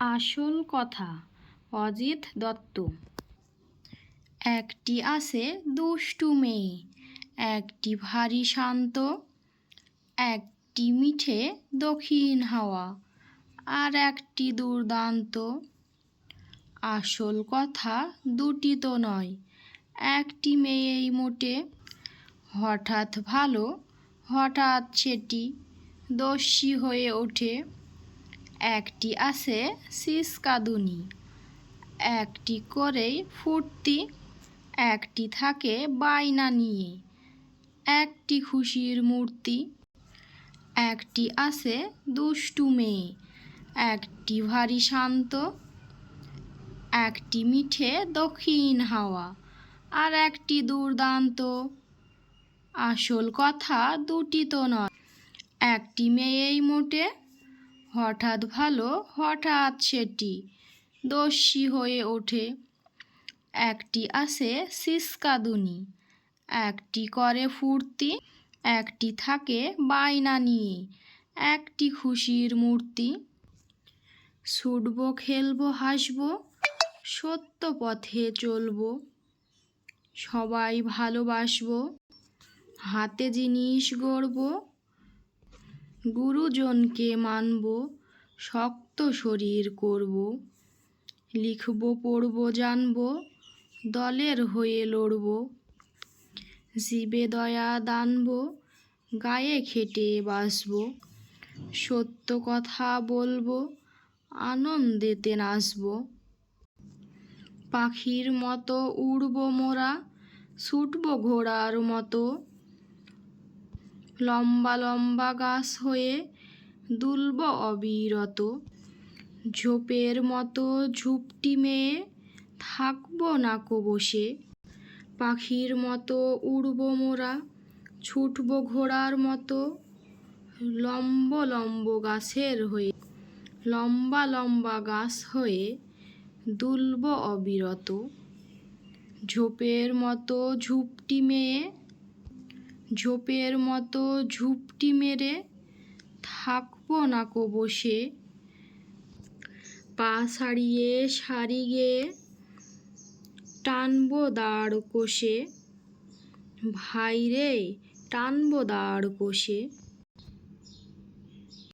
আসল কথা, অজিত দত্ত। একটি আছে দুষ্টু মেয়ে, একটি ভারী শান্ত, একটি মিঠে দক্ষিণ হাওয়া, আর একটি দুর্দান্ত। আসল কথা দুটি তো নয়, একটি মেয়েই মোটে। হঠাৎ ভালো, হঠাৎ সেটি, দস্যি হয়ে ওঠে। একটি আছে সিসকাদুনি, একটি করেই ফুর্তি, একটি থাকে বায়না নিয়ে, একটি খুশির মূর্তি, একটি আছে দুষ্টু মেয়ে, একটি ভারী শান্ত, একটি মিঠে দক্ষিণ হাওয়া আর একটি দুর্দান্ত। আসল কথা দুটি তো নয়, একটি মেয়েই মোটে হঠাৎ ভালো, হঠাৎ সেটি। দস্যি হয়ে ওঠে। একটি আছে সিসকাদুনি, একটি করে ফুর্তি, একটি থাকে বায়না নিয়ে, একটি খুশির মূর্তি। ছুটবো, খেলব, হাসবো, সত্য পথে চলবো, সবাই ভালোবাসবো, হাতে জিনিস গড়বো গুরুজনকে মানব, শক্ত শরীর করব। লিখব, পড়ব, জানব, দলের হয়ে লড়ব। জীবে দয়া দানব, গায়ে খেটে বাসব সত্য কথা বলব, আনন্দেতে নাচব। পাখির মতো উড়ব মোরা, ছুটব ঘোড়ার মতো। লম্বা লম্বা গাছ হয়ে দুলব অবিরত। ঝোপের মতো ঝুপটি মেয়ে থাকব নাকো বসে পাখির মতো উড়ব মোরা, ছুটব ঘোড়ার মতো লম্ব লম্ব গাছের হয়ে, লম্বা লম্বা গাছ হয়ে দুলব অবিরত। ঝোপের মতো ঝুপটি মেয়ে ঝোপের মতো ঝুপটি মেরে থাকব নাকো বসে। পা ছাড়িয়ে সারি গেয়ে টানবো দাঁড় কষে। ভাইরে, টানবো দাঁড় কষে।